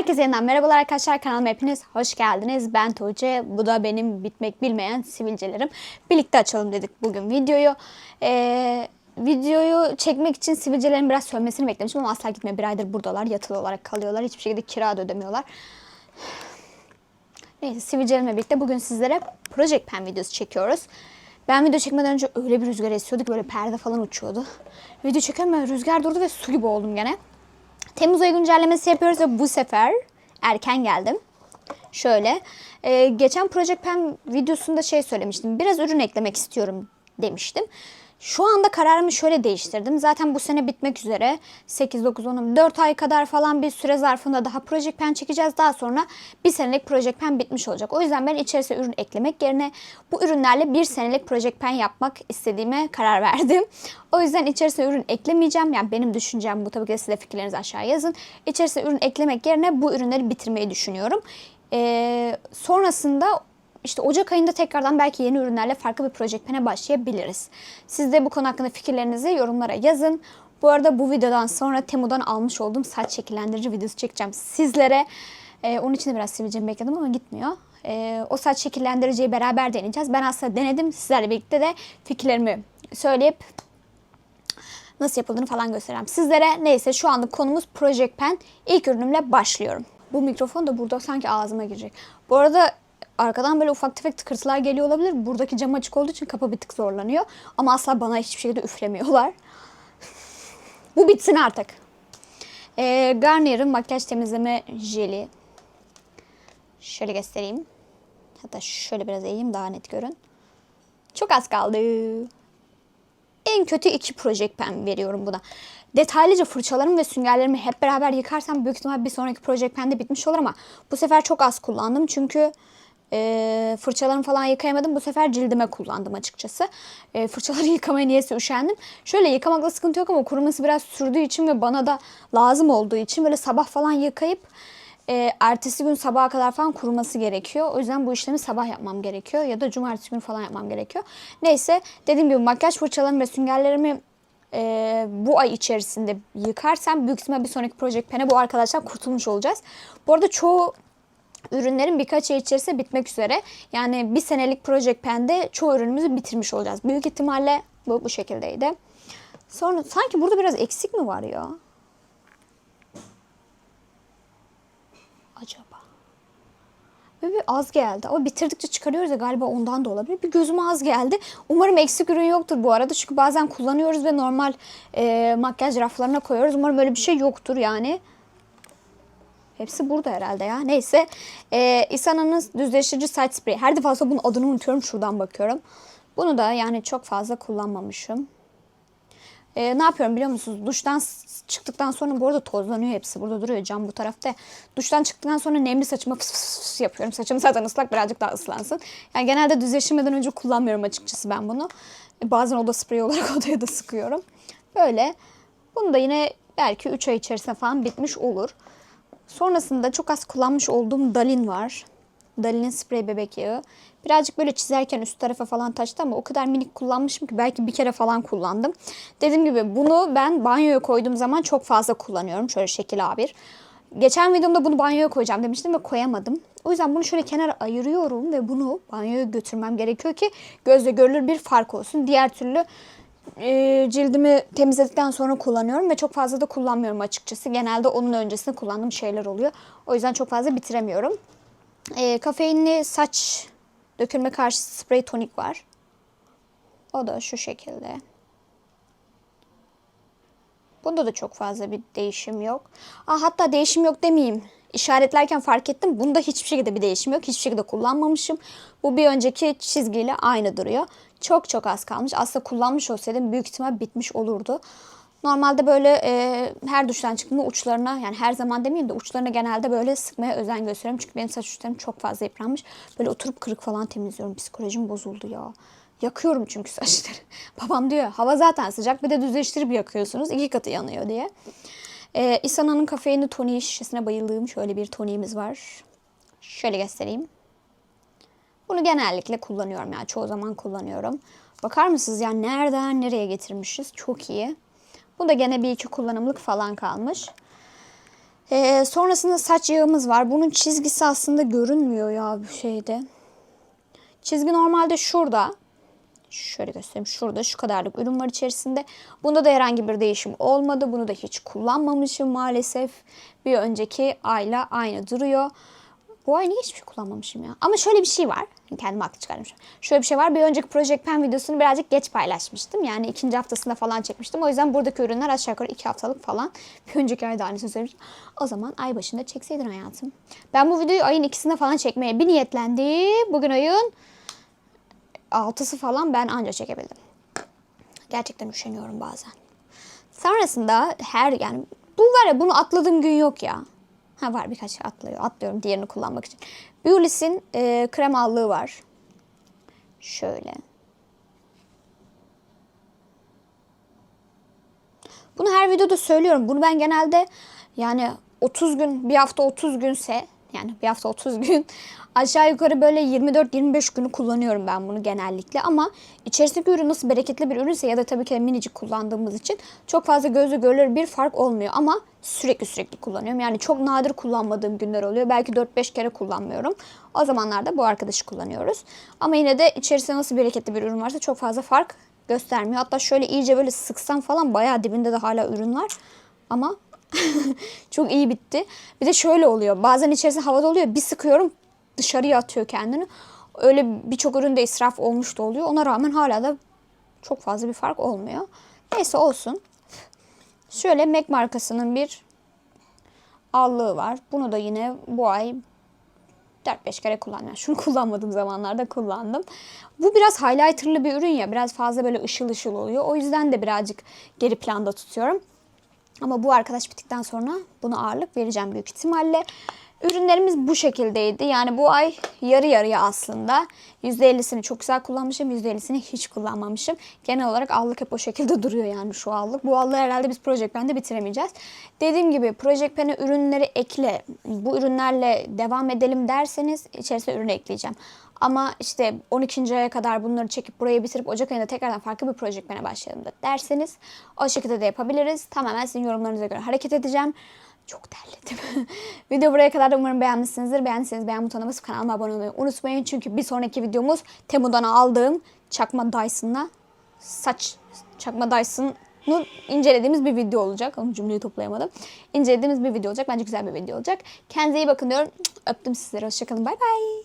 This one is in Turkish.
Herkese yeniden merhabalar arkadaşlar kanalıma hepiniz hoş geldiniz. Ben Tuğçe. Bu da benim bitmek bilmeyen sivilcelerim. Birlikte açalım dedik bugün videoyu. Ee, videoyu çekmek için sivilcelerin biraz sönmesini beklemiştim ama asla gitmiyor. Bir aydır buradalar yatılı olarak kalıyorlar. Hiçbir şekilde kira da ödemiyorlar. Neyse sivilcelerimle birlikte bugün sizlere Project Pen videosu çekiyoruz. Ben video çekmeden önce öyle bir rüzgar esiyordu ki böyle perde falan uçuyordu. Video ve rüzgar durdu ve su gibi oldum gene. Temmuz ayı güncellemesi yapıyoruz ve bu sefer erken geldim. Şöyle, e, geçen Project Pen videosunda şey söylemiştim. Biraz ürün eklemek istiyorum demiştim. Şu anda kararımı şöyle değiştirdim. Zaten bu sene bitmek üzere. 8, 9, 10, 4 ay kadar falan bir süre zarfında daha Project Pen çekeceğiz. Daha sonra bir senelik Project Pen bitmiş olacak. O yüzden ben içerisine ürün eklemek yerine bu ürünlerle bir senelik Project Pen yapmak istediğime karar verdim. O yüzden içerisine ürün eklemeyeceğim. Yani benim düşüncem bu. Tabii ki de siz de fikirlerinizi aşağıya yazın. İçerisine ürün eklemek yerine bu ürünleri bitirmeyi düşünüyorum. Ee, sonrasında işte Ocak ayında tekrardan belki yeni ürünlerle farklı bir Project Pen'e başlayabiliriz. Siz de bu konu hakkında fikirlerinizi yorumlara yazın. Bu arada bu videodan sonra Temu'dan almış olduğum saç şekillendirici videosu çekeceğim sizlere. Ee, onun için de biraz sivilcemi bekledim ama gitmiyor. Ee, o saç şekillendiriciyi beraber deneyeceğiz. Ben aslında denedim. Sizlerle birlikte de fikirlerimi söyleyip nasıl yapıldığını falan göstereceğim sizlere. Neyse şu anlık konumuz Project Pen. İlk ürünümle başlıyorum. Bu mikrofon da burada sanki ağzıma girecek. Bu arada arkadan böyle ufak tefek tıkırtılar geliyor olabilir. Buradaki cam açık olduğu için kapı bir tık zorlanıyor. Ama asla bana hiçbir şekilde üflemiyorlar. Bu bitsin artık. Ee, Garnier'ın makyaj temizleme jeli. Şöyle göstereyim. Hatta şöyle biraz eğeyim daha net görün. Çok az kaldı. En kötü iki Project Pen veriyorum buna. Detaylıca fırçalarımı ve süngerlerimi hep beraber yıkarsam büyük ihtimal bir sonraki Project Pen'de bitmiş olur ama bu sefer çok az kullandım çünkü e, fırçalarımı falan yıkayamadım. Bu sefer cildime kullandım açıkçası. E, fırçaları yıkamaya niyeyse üşendim. Şöyle yıkamakla sıkıntı yok ama kuruması biraz sürdüğü için ve bana da lazım olduğu için böyle sabah falan yıkayıp e, ertesi gün sabaha kadar falan kuruması gerekiyor. O yüzden bu işlemi sabah yapmam gerekiyor ya da cumartesi günü falan yapmam gerekiyor. Neyse dediğim gibi makyaj fırçalarımı ve süngerlerimi e, bu ay içerisinde yıkarsam büyük ihtimal bir sonraki Project Pen'e bu arkadaşlar kurtulmuş olacağız. Bu arada çoğu ürünlerin birkaç ay içerisinde bitmek üzere. Yani bir senelik Project Pen'de çoğu ürünümüzü bitirmiş olacağız. Büyük ihtimalle bu bu şekildeydi. Sonra sanki burada biraz eksik mi var ya? Acaba? Böyle bir az geldi. Ama bitirdikçe çıkarıyoruz ya galiba ondan da olabilir. Bir gözüme az geldi. Umarım eksik ürün yoktur bu arada. Çünkü bazen kullanıyoruz ve normal e, makyaj raflarına koyuyoruz. Umarım böyle bir şey yoktur yani. Hepsi burada herhalde ya. Neyse. E, Isana'nın düzleştirici saç spreyi. Her defasında bunun adını unutuyorum. Şuradan bakıyorum. Bunu da yani çok fazla kullanmamışım. E, ne yapıyorum biliyor musunuz? Duştan çıktıktan sonra bu arada tozlanıyor hepsi. Burada duruyor cam bu tarafta. Duştan çıktıktan sonra nemli saçıma fıs fıs fıs yapıyorum. Saçım zaten ıslak birazcık daha ıslansın. Yani genelde düzleştirmeden önce kullanmıyorum açıkçası ben bunu. E, bazen oda spreyi olarak odaya da sıkıyorum. Böyle. Bunu da yine belki 3 ay içerisinde falan bitmiş olur. Sonrasında çok az kullanmış olduğum Dalin var. Dalin'in sprey bebek yağı. Birazcık böyle çizerken üst tarafa falan taştı ama o kadar minik kullanmışım ki belki bir kere falan kullandım. Dediğim gibi bunu ben banyoya koyduğum zaman çok fazla kullanıyorum. Şöyle şekil A1. Geçen videomda bunu banyoya koyacağım demiştim ve koyamadım. O yüzden bunu şöyle kenara ayırıyorum ve bunu banyoya götürmem gerekiyor ki gözle görülür bir fark olsun. Diğer türlü e, cildimi temizledikten sonra kullanıyorum ve çok fazla da kullanmıyorum açıkçası. Genelde onun öncesinde kullandığım şeyler oluyor. O yüzden çok fazla bitiremiyorum. E, kafeinli saç dökülme karşı sprey tonik var. O da şu şekilde. Bunda da çok fazla bir değişim yok. Aa, hatta değişim yok demeyeyim. İşaretlerken fark ettim. Bunda hiçbir şekilde bir değişim yok. Hiçbir şekilde kullanmamışım. Bu bir önceki çizgiyle aynı duruyor. Çok çok az kalmış. Aslında kullanmış olsaydım büyük ihtimal bitmiş olurdu. Normalde böyle e, her duştan çıktığımda uçlarına yani her zaman demeyeyim de uçlarına genelde böyle sıkmaya özen gösteriyorum. Çünkü benim saç uçlarım çok fazla yıpranmış. Böyle oturup kırık falan temizliyorum. Psikolojim bozuldu ya. Yakıyorum çünkü saçları. Babam diyor hava zaten sıcak bir de düzleştirip yakıyorsunuz. iki katı yanıyor diye. Ee, Isana'nın kafeinli toniği şişesine bayıldığım şöyle bir toniğimiz var. Şöyle göstereyim. Bunu genellikle kullanıyorum yani çoğu zaman kullanıyorum. Bakar mısınız yani nereden nereye getirmişiz? Çok iyi. Bu da gene bir iki kullanımlık falan kalmış. Ee, sonrasında saç yağımız var. Bunun çizgisi aslında görünmüyor ya bu şeyde. Çizgi normalde şurada. Şöyle göstereyim. Şurada şu kadarlık ürün var içerisinde. Bunda da herhangi bir değişim olmadı. Bunu da hiç kullanmamışım maalesef. Bir önceki ayla aynı duruyor. Bu ay niye hiçbir şey kullanmamışım ya? Ama şöyle bir şey var. Kendime haklı çıkarmışım. Şöyle bir şey var. Bir önceki Project Pen videosunu birazcık geç paylaşmıştım. Yani ikinci haftasında falan çekmiştim. O yüzden buradaki ürünler aşağı yukarı iki haftalık falan. Bir önceki ayda aynısını söylemiştim. O zaman ay başında çekseydin hayatım. Ben bu videoyu ayın ikisinde falan çekmeye bir niyetlendim. Bugün ayın altısı falan ben anca çekebildim. Gerçekten üşeniyorum bazen. Sonrasında her yani bu var ya bunu atladığım gün yok ya. Ha var birkaç atlıyor. Atlıyorum diğerini kullanmak için. Beulis'in e, krem var. Şöyle. Bunu her videoda söylüyorum. Bunu ben genelde yani 30 gün, bir hafta 30 günse yani bir hafta 30 gün aşağı yukarı böyle 24-25 günü kullanıyorum ben bunu genellikle ama içerisindeki ürün nasıl bereketli bir ürünse ya da tabii ki minicik kullandığımız için çok fazla gözle görülür bir fark olmuyor ama sürekli sürekli kullanıyorum. Yani çok nadir kullanmadığım günler oluyor. Belki 4-5 kere kullanmıyorum. O zamanlarda bu arkadaşı kullanıyoruz. Ama yine de içerisinde nasıl bereketli bir ürün varsa çok fazla fark göstermiyor. Hatta şöyle iyice böyle sıksam falan bayağı dibinde de hala ürün var. Ama çok iyi bitti. Bir de şöyle oluyor. Bazen içerisinde havada oluyor. Bir sıkıyorum dışarıya atıyor kendini. Öyle birçok üründe israf olmuş da oluyor. Ona rağmen hala da çok fazla bir fark olmuyor. Neyse olsun. Şöyle MAC markasının bir allığı var. Bunu da yine bu ay 4-5 kere kullandım. Yani şunu kullanmadığım zamanlarda kullandım. Bu biraz highlighterlı bir ürün ya. Biraz fazla böyle ışıl ışıl oluyor. O yüzden de birazcık geri planda tutuyorum. Ama bu arkadaş bittikten sonra buna ağırlık vereceğim büyük ihtimalle. Ürünlerimiz bu şekildeydi. Yani bu ay yarı yarıya aslında. %50'sini çok güzel kullanmışım. %50'sini hiç kullanmamışım. Genel olarak allık hep o şekilde duruyor yani şu allık. Bu allığı herhalde biz Project Pen'de bitiremeyeceğiz. Dediğim gibi Project Pen'e ürünleri ekle. Bu ürünlerle devam edelim derseniz içerisine ürün ekleyeceğim. Ama işte 12. aya kadar bunları çekip burayı bitirip Ocak ayında tekrardan farklı bir Project Pen'e başlayalım da derseniz o şekilde de yapabiliriz. Tamamen sizin yorumlarınıza göre hareket edeceğim. Çok terledim. Video buraya kadar da umarım beğenmişsinizdir. Beğendiyseniz beğen butonuna basıp kanalıma abone olmayı unutmayın. Çünkü bir sonraki videomuz Temu'dan aldığım çakma Dyson'la saç çakma Dyson'ı incelediğimiz bir video olacak. Onu cümleyi toplayamadım. İncelediğimiz bir video olacak. Bence güzel bir video olacak. Kendinize iyi bakın diyorum. Öptüm sizleri. Hoşçakalın. Bay bay.